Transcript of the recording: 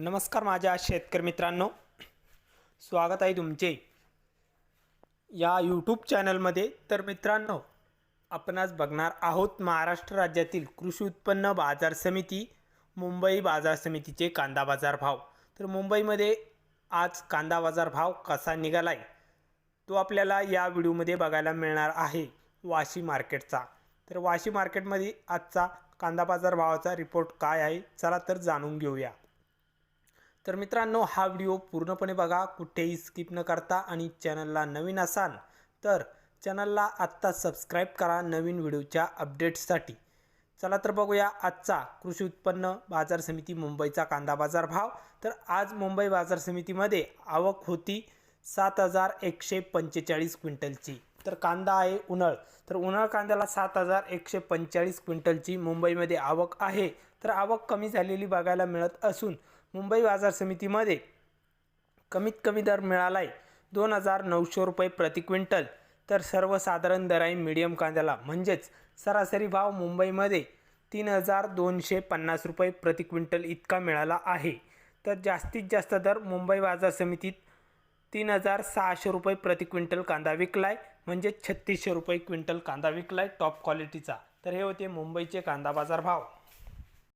नमस्कार माझ्या शेतकरी मित्रांनो. स्वागत आहे तुमचे. या यूट्यूब चॅनलमध्ये तर मित्रांनो आपण आज बघणार आहोत महाराष्ट्र राज्यातील कृषी उत्पन्न बाजार समिती मुंबई बाजार समितीचे कांदा बाजार भाव. तर मुंबईमध्ये आज कांदा बाजार भाव कसा निघाला आहे तो आपल्याला या व्हिडिओमध्ये बघायला मिळणार आहे वाशी मार्केटचा. तर वाशी मार्केटमध्ये आजचा कांदा बाजार भावाचा रिपोर्ट काय आहे चला तर जाणून घेऊया. तर मित्रांनो हा व्हिडिओ पूर्णपणे बघा कुठेही स्किप न करता आणि चॅनलला नवीन असाल तर चॅनलला आत्ता सबस्क्राईब करा नवीन व्हिडिओच्या अपडेट्ससाठी. चला तर बघूया आजचा कृषी उत्पन्न बाजार समिती मुंबईचा कांदा बाजार भाव. तर आज मुंबई बाजार समितीमध्ये आवक होती सात हजार एकशे पंचेचाळीस क्विंटलची. तर कांदा आहे उन्हाळ. तर उन्हाळ कांद्याला सात हजार एकशे पंचेचाळीस क्विंटलची मुंबईमध्ये आवक आहे. तर आवक कमी झालेली बघायला मिळत असून मुंबई बाजार समितीमध्ये कमीत कमी दर मिळाला आहे दोन हजार नऊशे रुपये प्रति क्विंटल. तर सर्वसाधारण दर आहे मिडियम कांद्याला म्हणजेच सरासरी भाव मुंबईमध्ये तीन हजार दोनशे पन्नास रुपये प्रति क्विंटल इतका मिळाला आहे. तर जास्तीत जास्त दर मुंबई बाजार समितीत तीन हजार सहाशे रुपये प्रति क्विंटल कांदा विकलाय म्हणजे छत्तीसशे रुपये क्विंटल कांदा विकलाय टॉप क्वालिटीचा तर हे होते मुंबईचे कांदा बाजार भाव.